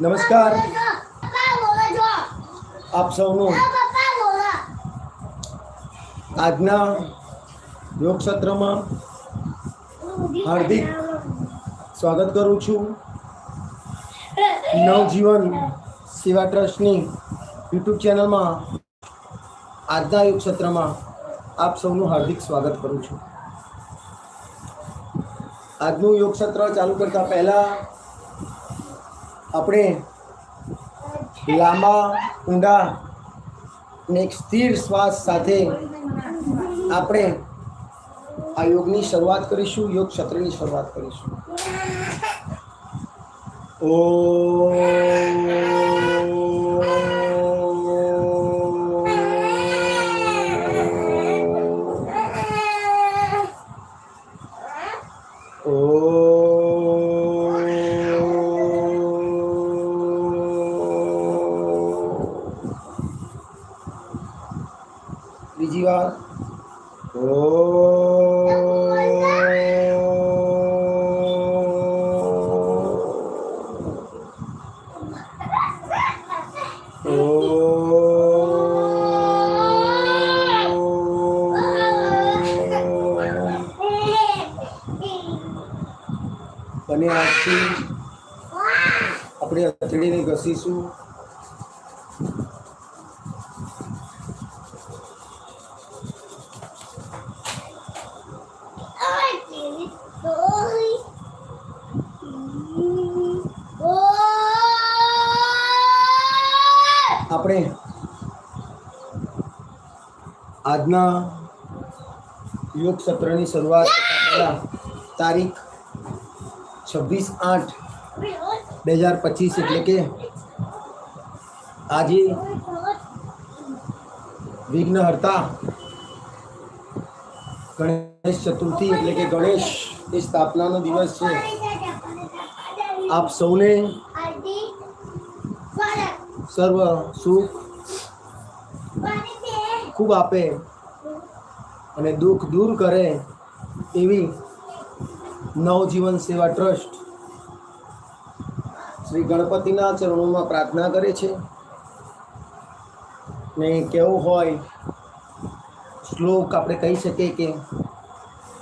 નમસ્કાર. આપ સૌનું આજના યોગ સત્રમાં હાર્દિક સ્વાગત કરું છું. નવજીવન સેવા ટ્રસ્ટની યુટ્યુબ ચેનલમાં આજના યોગ સત્રમાં આપ સૌનું હાર્દિક સ્વાગત કરું છું. આજનું યોગ સત્ર ચાલુ કરતા પહેલા આપણે લાંબા, ઊંડા અને એક સ્થિર શ્વાસ સાથે આપણે આ યોગની શરૂઆત કરીશું, યોગ સત્રની શરૂઆત કરીશું. ઓ આપણે આજના યોગ સત્રની શરૂઆત કરતા પહેલા તારીખ છવ્વીસ આઠ બે હજાર પચીસ એટલે કે આજે વિઘ્નહર્તા ગણેશ ચતુર્થી એટલે કે ગણેશ એ સ્થાપનાનો દિવસ છે આપ સૌને સર્વ સુખ ખૂબ આપે અને દુઃખ દૂર કરે એવી નવજીવન સેવા ટ્રસ્ટ શ્રી ગણપતિના ચરણોમાં પ્રાર્થના કરે છે. ને કેવું હોય, શ્લોક આપણે કહી શકીએ કે,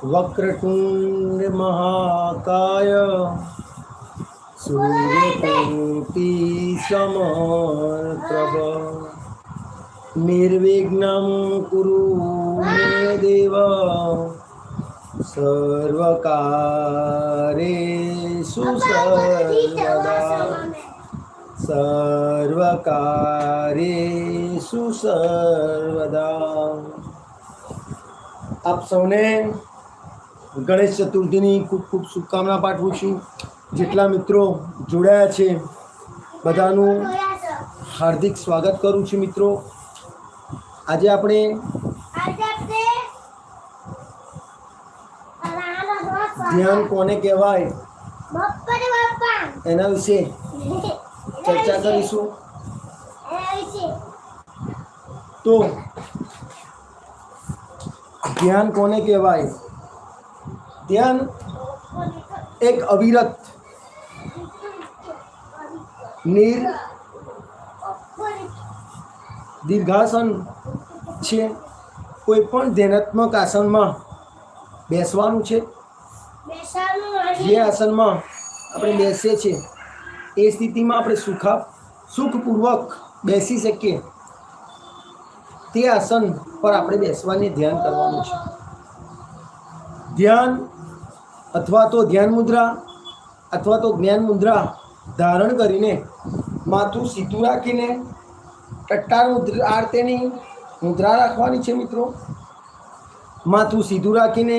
વક્રતુંડ મહાકાય સમપ્રભ નિર્વિઘ્નમ કુરુ મે દેવ સર્વકારેષુ સર્વદા સર્વકારેષુ સર્વદા આપ સૌને ગણેશ ચતુર્થીની ખૂબ ખૂબ શુભકામના પાઠવું છું જેટલા મિત્રો જોડાયા છે બધાનું હાર્દિક સ્વાગત કરું છું મિત્રો. આજે આપણે ધ્યાન કોને કહેવાય? એના વિશે ચર્ચા કરીશું. તો ધ્યાન કોને કહેવાય? ધ્યાન એક અવિરત નીર દીર્ઘાસન છે. કોઈ પણ ધ્યાનાત્મક આસનમાં બેસવાનું છે? જે આસનમાં આપણે બેસીએ છીએ એ સ્થિતિમાં આપણે સુખા સુખપૂર્વક બેસી શકીએ. તે આસન પર આપણે બેસવાની ધ્યાન કરવાનું છે. ધ્યાન અથવા તો ધ્યાન મુદ્રા અથવા તો જ્ઞાન મુદ્રા ધારણ કરીને માથું સીધું રાખીને ટટ્ટાર મુદ્રા આરતેની મુદ્રા રાખવાની છે મિત્રો. માથું સીધું રાખીને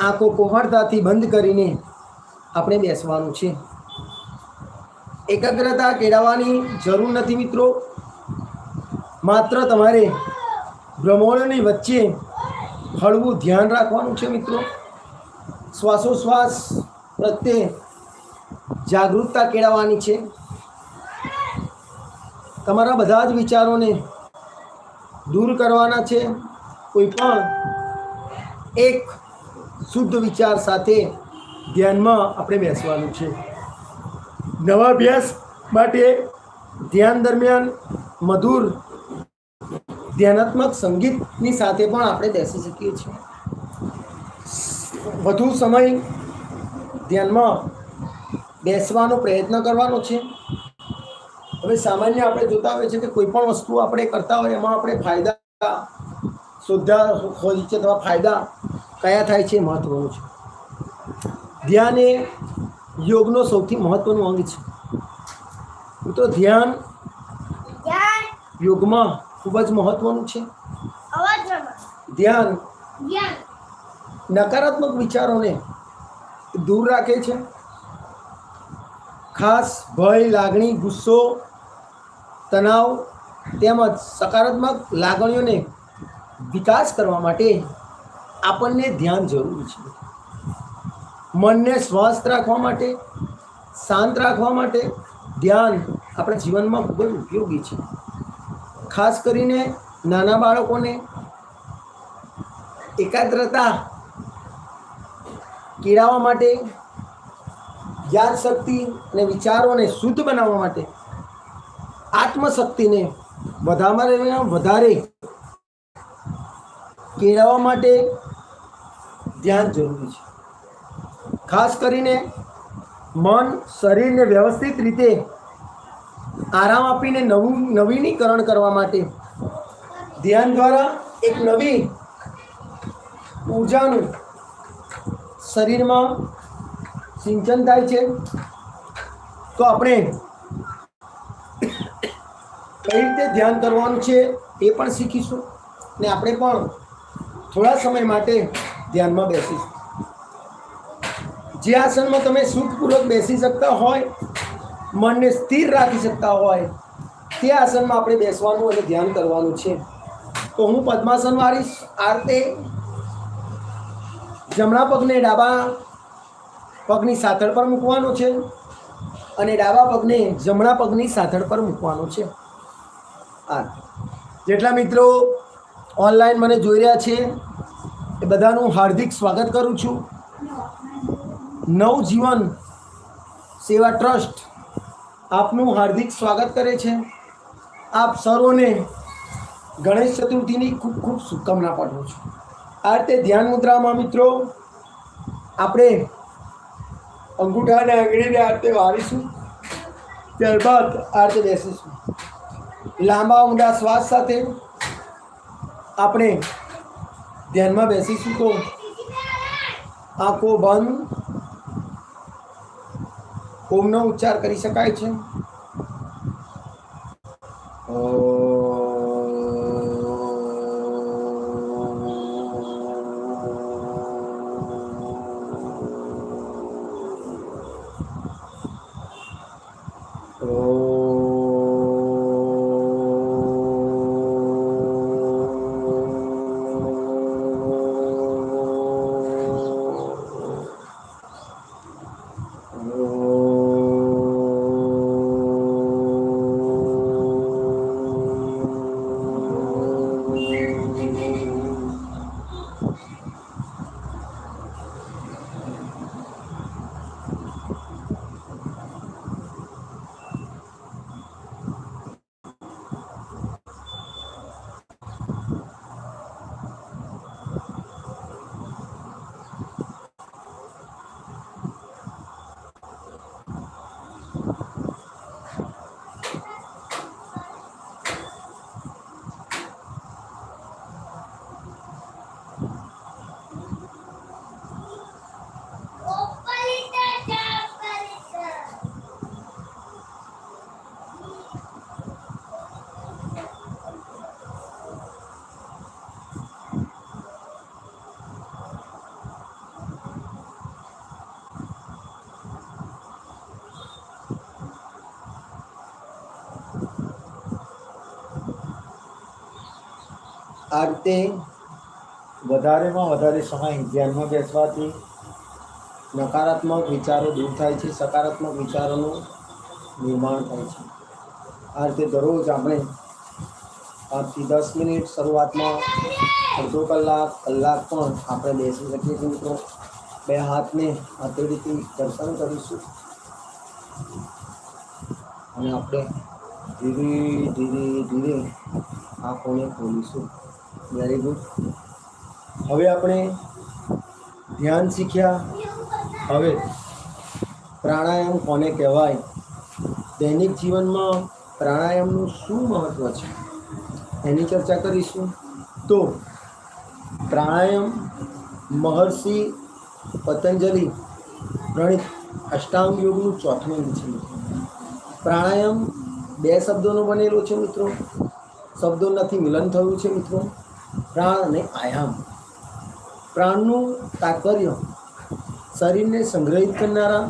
આંખો કોહળતાથી બંધ કરીને આપણે બેસવાનું છે. એકાગ્રતા કેળવવાની જરૂર નથી મિત્રો. માત્ર તમારે ભ્રમણની વચ્ચે હળવું ધ્યાન રાખવાનું છે મિત્રો. શ્વાસોશ્વાસ પ્રત્યે જાગૃતતા કેળવવાની છે. તમારા બધા જ વિચારોને દૂર કરવાના છે. કોઈ પણ એક શુદ્ધ વિચાર સાથે ધ્યાનમાં આપણે બેસવાનું છે. નવા અભ્યાસ માટે ધ્યાન દરમિયાન મધુર, ધ્યાનાત્મક સંગીતની સાથે પણ આપણે બેસી શકીએ છીએ. વધુ સમય ધ્યાનમાં બેસવાનો પ્રયત્ન કરવાનો છે. હવે સામાન્ય આપણે જોતા હોય છે કે કોઈ પણ વસ્તુ આપણે કરતા હોય એમાં આપણે ફાયદા શોધા હોય છે અથવા ફાયદા કયા થાય છે એ મહત્વનું છે. ધ્યાન એ યોગનો સૌથી મહત્ત્વનું અંગ છે. મિત્રો ધ્યાન યોગમાં ખૂબ જ મહત્વનું છે. ધ્યાન ધ્યાન નકારાત્મક વિચારોને દૂર રાખે છે. ખાસ ભય, લાગણી, ગુસ્સો, તણાવ તેમજ સકારાત્મક લાગણીઓને વિકાસ કરવા માટે આપણને ધ્યાન જરૂરી છે. મનને સ્વસ્થ રાખવા માટે, શાંત રાખવા માટે ધ્યાન આપણા જીવનમાં ખૂબ જ ઉપયોગી છે. ખાસ કરીને નાના બાળકોને એકાગ્રતા કેળવવા માટે યાદશક્તિ અને વિચારોને શુદ્ધ બનાવવા માટે આત્મશક્તિને વધારે વધારે કેળવવા માટે ધ્યાન જરૂરી છે. ખાસ કરીને મન, શરીરને વ્યવસ્થિત રીતે આરામ આપીને નવું, નવીનીકરણ કરવા માટે ધ્યાન દ્વારા એક નવી ઊર્જાનું શરીરમાં સિંચન થાય છે. તો આપણે કઈ રીતે ધ્યાન કરવાનું છે એ પણ શીખીશું ને આપણે પણ થોડા સમય માટે ધ્યાનમાં બેસીશું. જે આસનમાં તમે સુખપૂર્વક બેસી શકતા હોય, મનને સ્થિર રાખી શકતા હોય, તે આસનમાં આપણે બેસવાનું અને ધ્યાન કરવાનું છે. તો હું પદ્માસન વાળીશ આ રીતે જમણા પગને ડાબા પગની સાથળ પર મૂકવાનો છે અને ડાબા પગને જમણા પગની સાથળ પર મૂકવાનો છે. આ જેટલા મિત્રો ઓનલાઈન મને જોઈ રહ્યા છે એ બધાનું હાર્દિક સ્વાગત કરું છું. નવજીવન સેવા ટ્રસ્ટ આપનું હાર્દિક સ્વાગત કરે છે. આપ સર્વોને ગણેશ ચતુર્થીની ખૂબ ખૂબ શુભકામના પાઠવું છું. આ રીતે ધ્યાન મુદ્રામાં મિત્રો, આપણે અંગૂઠાને આંગળીને આ રીતે વાળીશું. ત્યારબાદ આ રીતે બેસીશું. લાંબા ઊંડા શ્વાસ સાથે આપણે ધ્યાનમાં બેસીશું તો આંખો બંધ. ઓમનો ઉચ્ચાર કરી શકાય છે. ઓપલિટા આ રીતે વધારેમાં વધારે સમય ધ્યાનમાં બેસવાથી નકારાત્મક વિચારો દૂર થાય છે સકારાત્મક વિચારોનું નિર્માણ થાય છે. આ રીતે દરરોજ આપણે પાંચથી દસ મિનિટ શરૂઆતમાં અડધો કલાક કલાક પણ આપણે બેસી શકીએ છીએ મિત્રો. બે હાથને હથેળીથી દર્શન કરીશું. અને આપણે ધીરે ધીરે ધીરે આંખોને ખોલીશું. વેરી ગુડ હવે આપણે ધ્યાન શીખ્યા. હવે પ્રાણાયામ કોને કહેવાય? દૈનિક જીવનમાં પ્રાણાયામનું શું મહત્ત્વ છે? એની ચર્ચા કરીશું. તો પ્રાણાયામ, મહર્ષિ, પતંજલિ, પ્રણિત, અષ્ટાંગ યોગનું ચોથું અંગ છે પ્રાણાયામ બે શબ્દોનો બનેલો છે મિત્રો. શબ્દો નથી મિલન થયું છે મિત્રો. પ્રાણ અને આયામ. પ્રાણનું તાત્પર્ય, શરીરને સંગ્રહિત કરનારા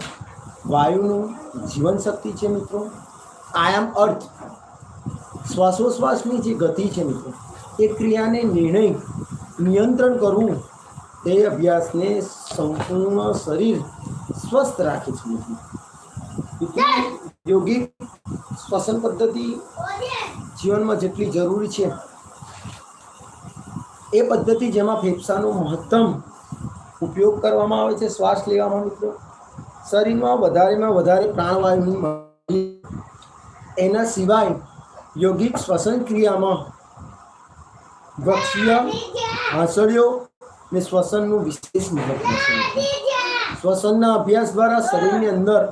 વાયુનું જીવનશક્તિ છે મિત્રો. આયામ અર્થ, શ્વાસોશ્વાસની જે ગતિ છે મિત્રો, એ ક્રિયાને નિર્ણય, નિયંત્રણ કરવું, તે અભ્યાસને સંપૂર્ણ શરીર સ્વસ્થ રાખે છે મિત્રો. યોગિક શ્વસન પદ્ધતિ જીવનમાં જેટલી જરૂરી છે એ પદ્ધતિ જેમાં ફેફસાનો મહત્તમ ઉપયોગ કરવામાં આવે છે. શ્વાસ લેવામાં, મિત્રો. શરીરમાં વધારેમાં વધારે પ્રાણવાયુની એના સિવાય યોગિક શ્વસન ક્રિયામાં વક્ષીય હાંસળીઓ ને શ્વસનનું વિશેષ મહત્વ છે. શ્વસનના અભ્યાસ દ્વારા શરીરની અંદર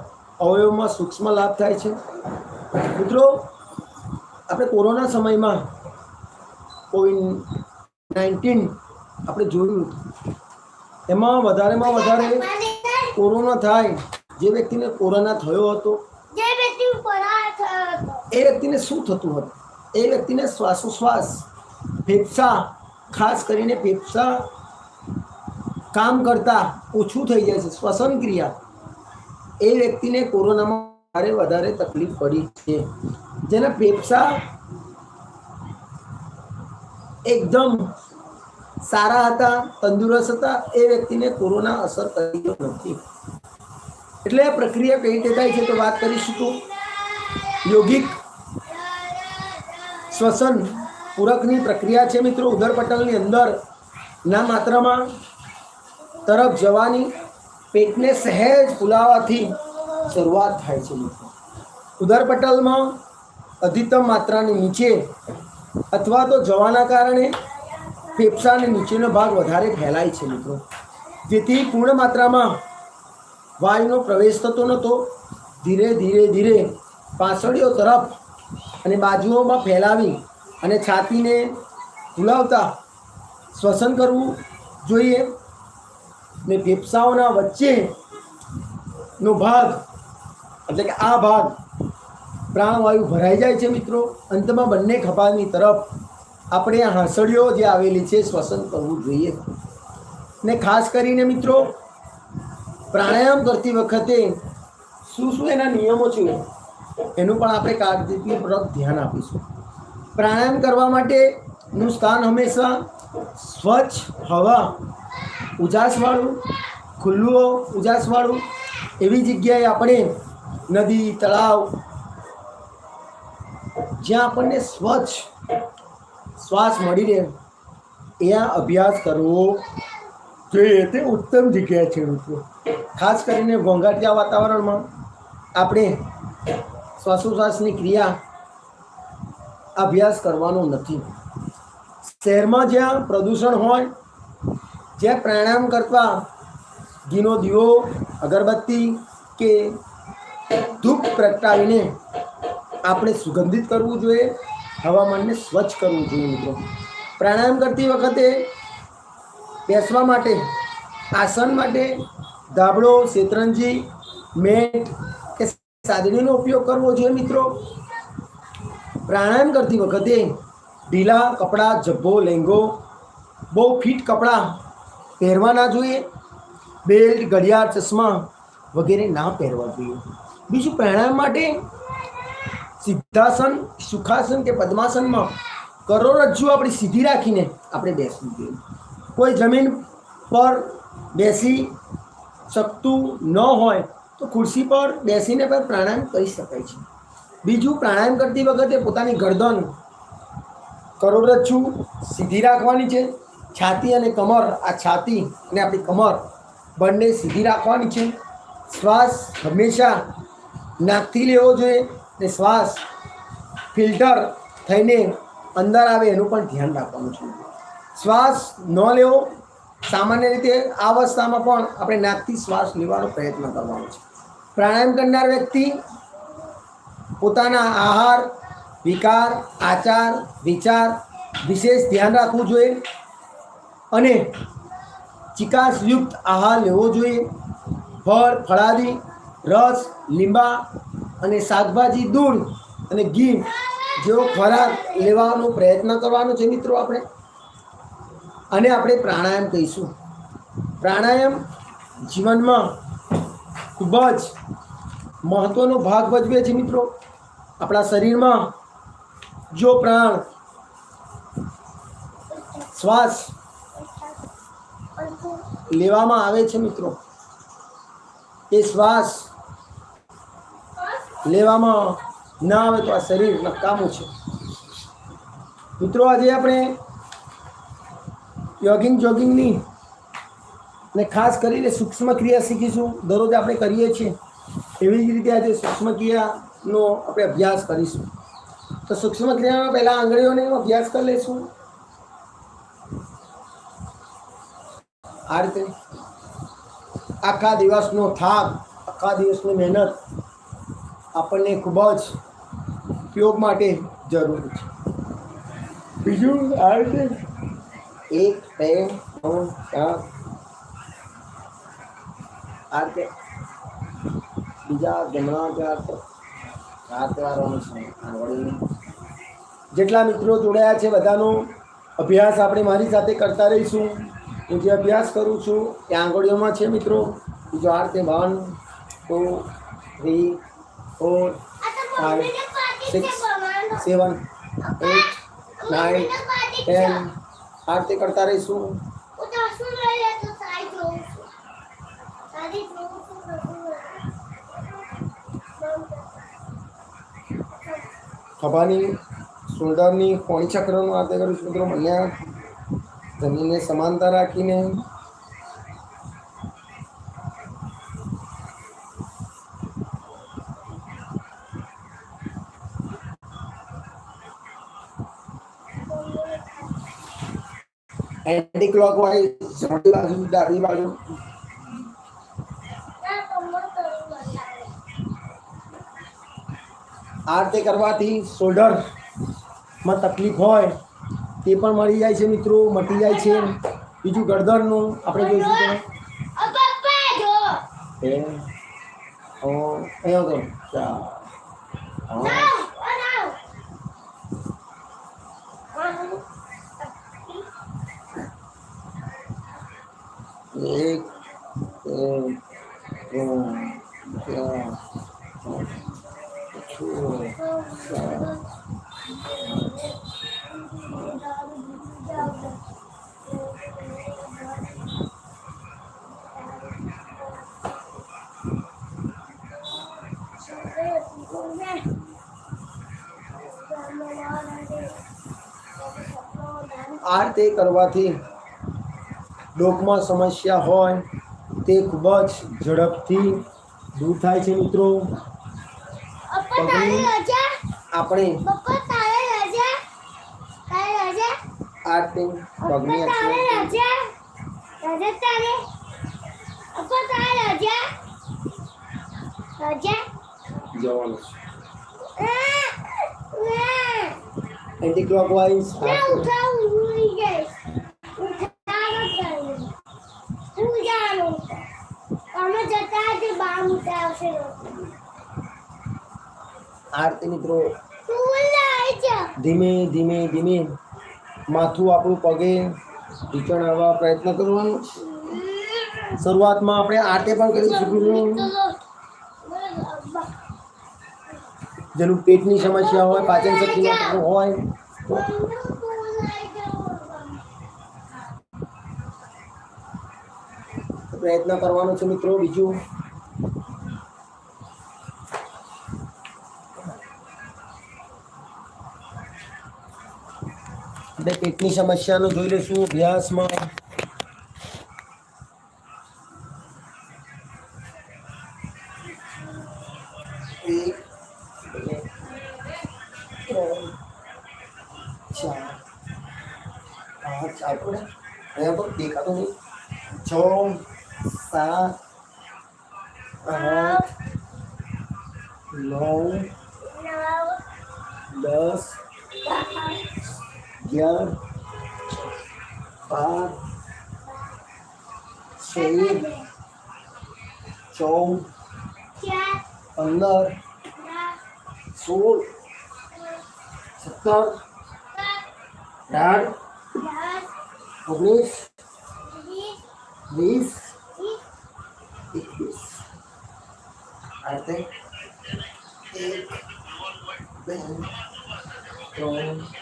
અવયવમાં સૂક્ષ્મ લાભ થાય છે. મિત્રો, આપણે કોરોના સમયમાં કોવિડ નાઇન્ટીન. આપણે જોયું. એમાં વધારેમાં વધારે કોરોના થાય. જે વ્યક્તિને કોરોના થયો હતો. એ વ્યક્તિને શું થતું હતું? એ વ્યક્તિને શ્વાસોશ્વાસ ફેફસા ખાસ કરીને ફેફસા કામ કરતા ઓછું થઈ જાય છે શ્વસન ક્રિયા. એ વ્યક્તિને કોરોનામાં વધારે વધારે તકલીફ પડી છે. જેના ફેફસા એકદમ સારા હતા, તંદુરસ્ત હતા, એ વ્યક્તિને કોરોના અસર કરી નથી. એટલે આ પ્રક્રિયા કઈ રીતે થાય છે તો વાત કરીશું તો યોગિક શ્વસન પૂરકની પ્રક્રિયા છે મિત્રો. ઉદરપટલની અંદર ના માત્રામાં તરફ જવાની પેટને સહેજ ફૂલાવાથી શરૂઆત થાય છે મિત્રો. ઉદરપટલમાં અધિતમ માત્રાની નીચે અથવા તો જવાના કારણે ફેફસાને નીચેનો ભાગ વધારે ફેલાય છે મિત્રો. જેથી પૂર્ણ માત્રામાં વાયુનો પ્રવેશ થતો નહોતો ધીરે ધીરે ધીરે પાંસળીઓ તરફ અને બાજુઓમાં ફેલાવી અને છાતીને ફૂલાવતા શ્વસન કરવું જોઈએ. ને ફેફસાઓના વચ્ચેનો ભાગ, એટલે કે આ ભાગ પ્રાણવાયુ ભરાઈ જાય છે મિત્રો. અંતમાં બંને ખભાની તરફ આપણે આ હાંસળીઓ જે આવેલી છે શ્વસન કરવું જોઈએ. ને ખાસ કરીને મિત્રો, પ્રાણાયામ કરતી વખતે શું શું એના નિયમો છે એનું પણ આપણે કાળજીપૂર્વક ધ્યાન આપીશું. પ્રાણાયામ કરવા માટેનું સ્થાન હંમેશા સ્વચ્છ હવા ઉજાસવાળું, ખુલ્લું ઉજાસવાળું. એવી જગ્યાએ આપણે નદી, તળાવ જ્યાં આપણને સ્વચ્છ શ્વાસ મળી રહે ત્યાં અભ્યાસ કરવો જોઈએ તે ઉત્તમ જગ્યા છે મિત્રો. ખાસ કરીને ઘોંઘાટિયા વાતાવરણમાં આપણે શ્વાસોશ્વાસની ક્રિયા અભ્યાસ કરવાનો નથી. શહેરમાં જ્યાં પ્રદૂષણ હોય, જ્યાં પ્રાણાયામ કરતા ઘીનો દીવો, અગરબત્તી કે ધૂપ પ્રગટાવીને આપણે સુગંધિત કરવું જોઈએ, હવામાનને સ્વચ્છ કરવું જોઈએ મિત્રો. પ્રાણાયામ કરતી વખતે બેસવા માટે, આસન માટે ધાબળો, શેતરંજી, મેટ કે સાદડીનો ઉપયોગ કરવો જોઈએ મિત્રો. પ્રાણાયામ કરતી વખતે ઢીલા કપડાં, જબ્બો, લેંગો, બહુ ફિટ કપડાં પહેરવા ના જોઈએ. બેલ્ટ, ઘડિયાળ, ચશ્મા વગેરે ના પહેરવા જોઈએ. બીજું પ્રાણાયામ માટે સિદ્ધાસન, સુખાસન કે પદ્માસનમાં કરોડરજ્જુ આપણી સીધી રાખીને આપણે બેસવું જોઈએ. કોઈ જમીન પર બેસી શકતું ન હોય તો ખુરશી પર બેસીને પણ પ્રાણાયામ કરી શકાય છે. બીજું, પ્રાણાયામ કરતી વખતે પોતાની ગરદન કરોડરજ્જુ સીધી રાખવાની છે. છાતી અને કમર, આ છાતી અને આપણી કમર બંને સીધી રાખવાની છે. શ્વાસ હંમેશા નાકથી લેવો જોઈએ. ને શ્વાસ ફિલ્ટર થઈને અંદર આવે એનું પણ ધ્યાન રાખવાનું છે. શ્વાસ ન લેવો. સામાન્ય રીતે આ અવસ્થામાં પણ આપણે નાકથી શ્વાસ લેવાનો પ્રયત્ન કરવાનો છે. પ્રાણાયામ કરનાર વ્યક્તિ પોતાના આહાર, વિકાર, આચાર, વિચાર વિશેષ ધ્યાન રાખવું જોઈએ અને ચિકાસયુક્ત આહાર લેવો જોઈએ. ફળ, ફળાદી, રસ, લીંબા અને શાકભાજી, દૂધ અને ઘી જેવો ખોરાક લેવાનો પ્રયત્ન કરવાનો છે મિત્રો આપણે. અને આપણે પ્રાણાયામ કહીશું પ્રાણાયામ જીવનમાં ખૂબ જ મહત્વનો ભાગ ભજવે છે મિત્રો. આપણા શરીરમાં જો પ્રાણ શ્વાસ લેવામાં આવે છે મિત્રો, એ શ્વાસ લેવામાં ના આવે તો આ શરીર નકામું છે. મિત્રો, આજે આપણે યોગિંગ જોગિંગની ને ખાસ કરીને સૂક્ષ્મ ક્રિયા શીખીશું. દરરોજ આપણે કરીએ છીએ. એવી જ રીતે આજે સૂક્ષ્મ ક્રિયાનો આપણે અભ્યાસ કરીશું. તો સૂક્ષ્મ ક્રિયામાં પહેલાં આંગળીઓને અભ્યાસ કરી લઈશું. આ રીતે આખા દિવસનો થાક, આખા દિવસની મહેનત આપણને ખૂબ જ ઉપયોગ માટે જરૂરી છે. બીજું આ રીતે એક બે ત્રણ ચાર. આ રીતે બીજા જમણા ચાર વાળવાનો છે આંગળીને જેટલા મિત્રો જોડાયા છે બધાનો અભ્યાસ આપણે મારી સાથે કરતા રહીશું. હું જે અભ્યાસ કરું છું એ આંગળીઓમાં છે મિત્રો. બીજો આ રીતે વન ટુ થ્રી ફોર આ તો મમ્મીને પાટી છે સિક્સ ભણવાનો. સેવન એટ નાઇન મમ્મીને પાટી છે. ટેન આ રીતે કરતા રહીશું. ખભાની શોલ્ડરની કોણી ચક્રનું આરતી કરીશું મિત્રો અહીંયા જમીનને સમાનતા રાખીને એન્ટી ક્લોકવાઇઝ જમણી બાજુ ડાબી બાજુ. આ રીતે કરવાથી શોલ્ડરમાં તકલીફ હોય તે પણ મળી જાય છે મિત્રો મટી જાય છે. બીજું ગરદનનું આપણે જોઈશું કે પપ્પા જો. તો ઓ અહીંયા તો ચાર પાંચ નાવ, ઓ નાવ. એક બે ત્રણ ચાર પાંચ છ સાત આ રીતે કરવાથી ડોકમાં સમસ્યા હોય તે ખૂબ જ ઝડપથી દૂર થાય છે મિત્રો. આપણે આર્ટિંગ પગની જવાનું છે. એન્ટી ક્લોકવાઇઝ ના ઉઠાવ ઉડી જઈશ ઉઠાવ કરી હું જાણું અમે જતા જ બામ ઉઠાવશે આ રીતે મિત્રો ધીમે ધીમે ધીમે માથું આપણું પગે ઢીચણ આવવા પ્રયત્ન કરવાનો. શરૂઆતમાં આપણે આટે પણ કરી શકીશું જેનું પેટની સમસ્યા હોય પાચન તકલીફ હોય. પ્રયત્ન કરવાનો છે મિત્રો. બીજું પેટની સમસ્યાનું જોઈ લઈશું અભ્યાસમાં. દેખાતો નહીં છ સાત આઠ નવ દસ અગિયાર, બાર, સોળ, ચૌદ, પંદર, સોળ, સત્તર, અઢાર, ઓગણીસ, વીસ, એકવીસ. આ રીતે એક, બે, ત્રણ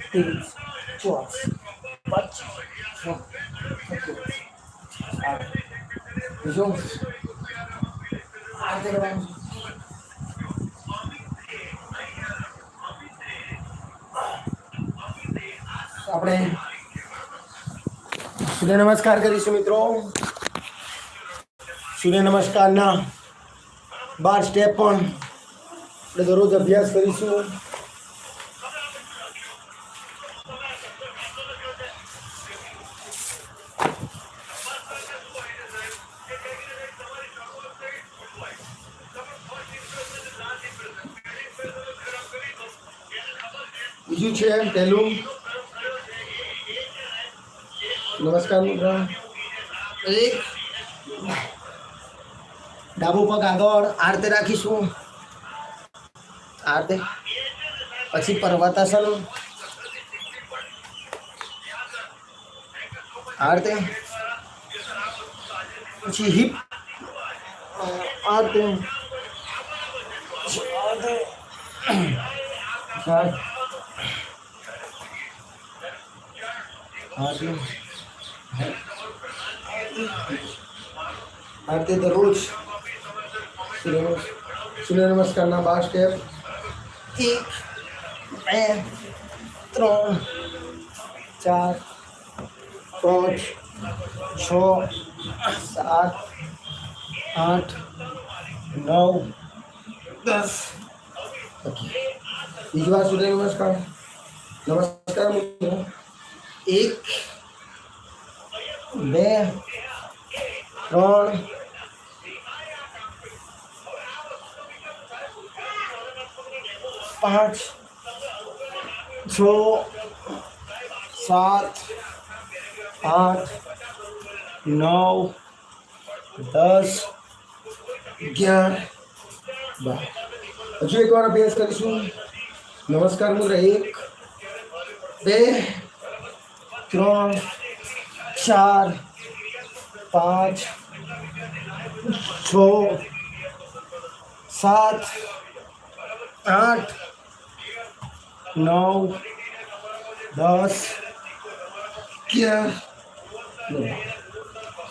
ત્રેવીસ ચોવીસ પચીસ છવ્વીસ સત્યાવીસ આઠ બીજું આ રીતે કરવાનું છે. આપણે સૂર્ય નમસ્કાર કરીશું મિત્રો સૂર્ય નમસ્કારના બાર સ્ટેપ પણ આપણે દરરોજ અભ્યાસ કરીશું બીજું છે પહેલું નમસ્કાર મિત્ર એક ડાબો પગ આગળ આ રીતે રાખીશું આ રીતે પછી પર્વતાસન આ રીતે પછી હિપ આ રીતે પછી આ રીતે ચાર આ રીતે આ રીતે દરરોજ સૂર્ય નમસ- સૂર્ય નમસ્કારના બાર સ્ટેપ એક બે ત્રણ ચાર પાંચ છ સાત આઠ નવ દસ બીજી વાર સૂર્ય નમસ્કાર નમસ્કાર મિત્રો એક બે ત્રણ પાંચ છ સાત આઠ નવ દસ અગિયાર બાર હજુ એકવાર અભ્યાસ કરીશું નમસ્કાર મુદ્રા એક બે ત્રણ, ચાર, પાંચ, છ, સાત, આઠ, નવ, દસ, અગિયાર.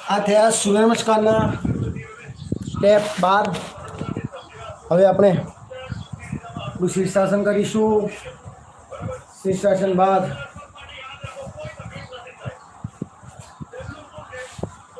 આ થયા સૂર્ય નમસ્કારના સ્ટેપ બાર હવે આપણું શીર્ષાસન કરીશું શીર્ષાસન બાદ આ તો અક્ષર કુમાર કરાડો શીર્ષાસન આવું ઉપરિતા જંપરિતા વન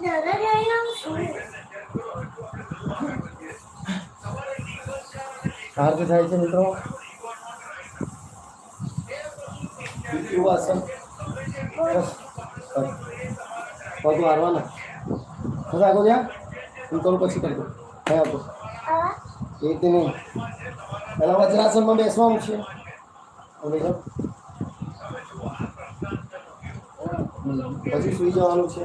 દાદા જાય શું આ રીતે થાય છે મિત્રો એવું આસન. પગ મારવાના બસ આગળ જા હું કરું પછી કરજો હા? આપો એ રીતે નહીં? પહેલાં વજ્રાસનમાં બેસવાનું છે પછી સુઈ જવાનું છે?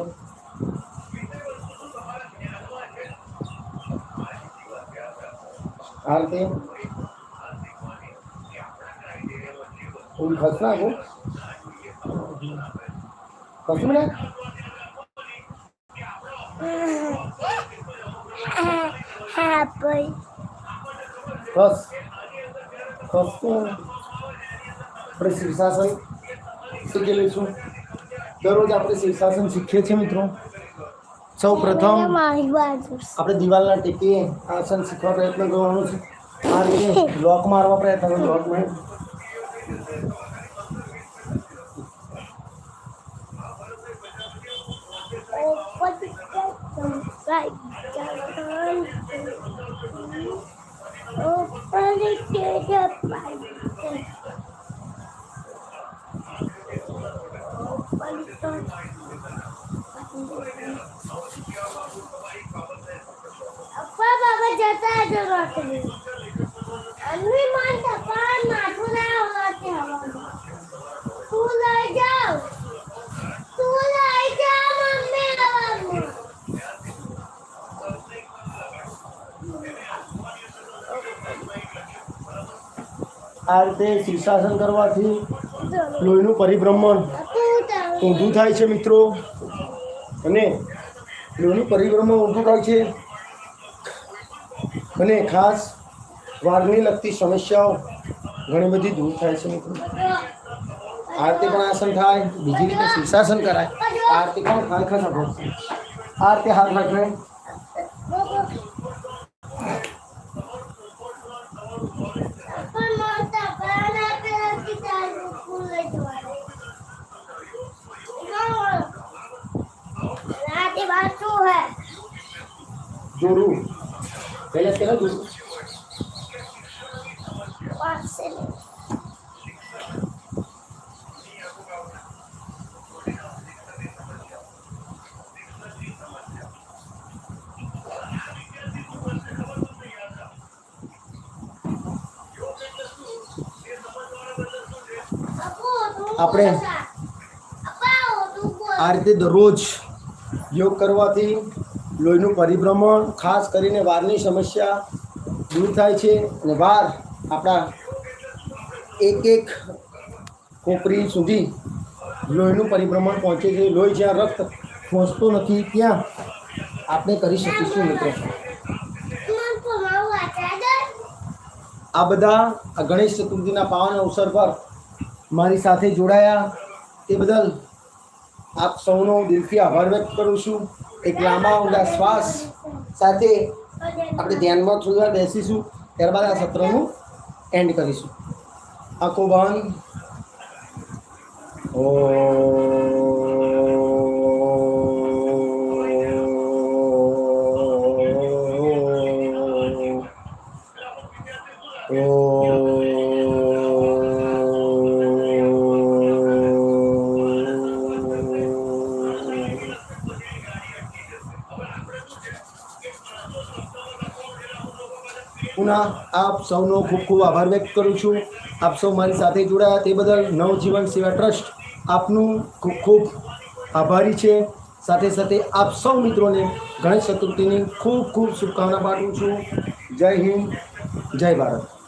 આ રીતે હું ખસ ના? આગળ ખસું ને હા ભાઈ ખસ ખસ તો આપણે શીર્ષાસન શીખી લઈશું. દરરોજ આપણે શીર્ષાસન શીખીએ છીએ મિત્રો. સૌ પ્રથમ આપણે દિવાલના ટેકીએ આસન શીખવા પ્રયત્ન કરવાનો છે. આ રીતે લોક મારવા પ્રયત્ન કરો લોક માર આ રીતે શીર્ષાસન કરવાથી લોહીનું પરિભ્રમણ ઊંધું થાય છે મિત્રો. અને લોહીનું પરિભ્રમણ ઊંધું થાય છે. અને ખાસ વાળને લગતી સમસ્યાઓ ઘણી બધી દૂર થાય છે મિત્રો. આ પણ આસન થાય, બીજી રીતે શીર્ષાસન કરાય. આ રીતે પણ ખાસ ખાસ આ રીતે હાથ રાખે પણ મોટા પ્રાણ આપેલા પિતાનું ફૂલ લઈ જવાનું રાતે બાર શું હે જોરું પહેલા પહેલા જોરું પાસે આપણે આ રીતે દરરોજ યોગ કરવાથી લોહીનું પરિભ્રમણ, ખાસ કરીને વારની સમસ્યા દૂર થાય છે અને વાર આપણા એક એક કોપરી સુધી લોહીનું પરિભ્રમણ પહોંચે છે. લોહી જ્યાં રક્ત પહોંચતું નથી, ત્યાં આપણે કરી શકીશું મિત્રો. આ બધા આ ગણેશ ચતુર્થીના પાવન અવસર પર મારી સાથે જોડાયા. તે બદલ આપ સૌનો દિલથી આભાર વ્યક્ત કરું છું. એક લાંબા ઊંડા શ્વાસ સાથે આપણે ધ્યાનમાં થોડી વાર બેસીશું. ત્યારબાદ આ સત્રનું એન્ડ કરીશું. આખો બંધ પુનઃ આપ સૌનો ખૂબ ખૂબ આભાર વ્યક્ત કરું છું આપ સૌ મારી સાથે જોડાયા. તે બદલ નવજીવન સેવા ટ્રસ્ટ આપનું ખૂબ ખૂબ આભારી છે. સાથે સાથે આપ સૌ મિત્રોને ગણેશ ચતુર્થીની ખૂબ ખૂબ શુભકામના પાઠવું છું. જય હિન્દ, જય ભારત.